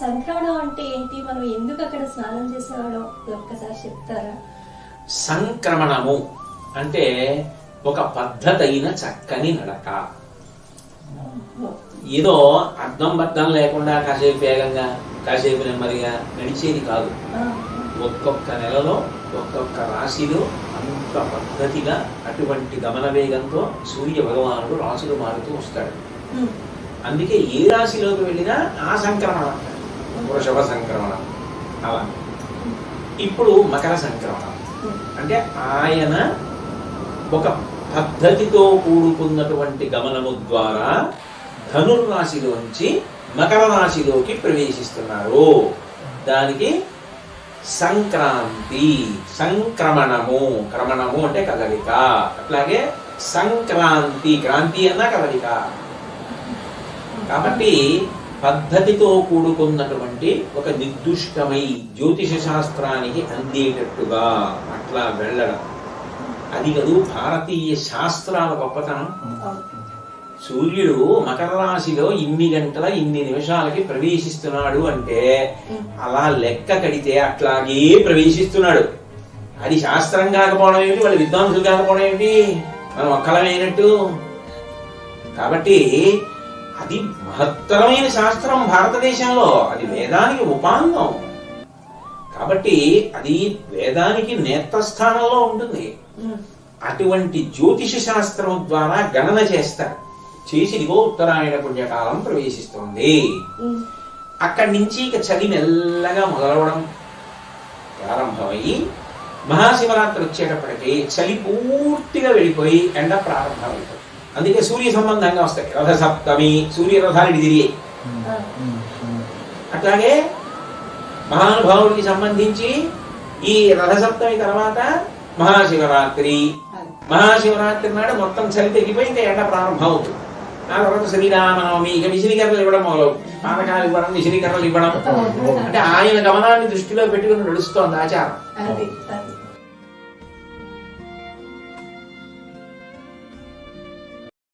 సంక్రమణం అంటే ఏంటి? మనం ఎందుకు అక్కడ స్నానం చేసేవాళ్ళం? ఒక్కసారి చెప్తారా? సంక్రమణము అంటే ఒక పద్ధతైన చక్కని నడక. ఏదో అర్థం బద్దం లేకుండా కాసేపు వేగంగా కాసేపు నెమ్మదిగా నడిచేది కాదు. ఒక్కొక్క నెలలో ఒక్కొక్క రాశిలో అంత పద్ధతిగా అటువంటి గమన వేగంతో సూర్య భగవానుడు రాశులు మారుతూ వస్తాడు. అందుకే ఏ రాశిలోకి వెళ్ళినా ఆ సంక్రమణం. వృషభ సంక్రమణం అలా. ఇప్పుడు మకర సంక్రమణం. అంటే ఆయన ఒక పద్ధతితో కూడుకున్నటువంటి గమనము ద్వారా ధనుర్రాశిలోంచి మకర రాశిలోకి ప్రవేశిస్తున్నారు. దానికి సంక్రాంతి సంక్రమణము. క్రమణము అంటే కదలిక. అట్లాగే సంక్రాంతి క్రాంతి అన్న కదలిక. కాబట్టి పద్ధతితో కూడుకున్నటువంటి ఒక నిర్దుష్టమై జ్యోతిష శాస్త్రానికి అందేటట్టుగా అట్లా వెళ్ళడం. అది కదూ భారతీయ శాస్త్రాల గొప్పతనం. సూర్యుడు మకర రాశిలో ఇన్ని గంటల ఇన్ని నిమిషాలకి ప్రవేశిస్తున్నాడు అంటే అలా లెక్క కడితే అట్లాగే ప్రవేశిస్తున్నాడు. అది శాస్త్రం కాకపోవడం ఏమిటి? వాళ్ళ విద్వాంసులు కాకపోవడం ఏమిటి? మనం ఒక్కలమైనట్టు. కాబట్టి అది మహత్తరమైన శాస్త్రం భారతదేశంలో. అది వేదానికి ఉపాంగం. కాబట్టి అది వేదానికి నేత్రస్థానంలో ఉంటుంది. అటువంటి జ్యోతిష శాస్త్రం ద్వారా గణన చేస్తారు. చేసి ఇదిగో ఉత్తరాయణ పుణ్యకాలం ప్రవేశిస్తుంది. అక్కడి నుంచి ఇక చలి మెల్లగా మొదలవడం ప్రారంభమయ్యి మహాశివరాత్రి వచ్చేటప్పటికి చలి పూర్తిగా వెళ్ళిపోయి ఎండ ప్రారంభమైపోతుంది. అందుకే సూర్య సంబంధంగా వస్తాయి. రథ సప్తమి సూర్య రథాలు ఇటు తిరిగాయి అట్లాగే మహానుభావుడికి సంబంధించి ఈ రథసప్తమి తర్వాత మహాశివరాత్రి. మహాశివరాత్రి నాడు మొత్తం చలి తగ్గిపోయి ఇంకా ఎండ ప్రారంభం అవుతుంది ఆ తర్వాత శ్రీరామనవమి ఇక విసిరికర్రలు ఇవ్వడం మొదలవు. పానకాలు ఇవ్వడం విసిరికర్రలు ఇవ్వడం. అంటే ఆయన గమనాన్ని దృష్టిలో పెట్టుకుని నడుస్తోంది ఆచారం.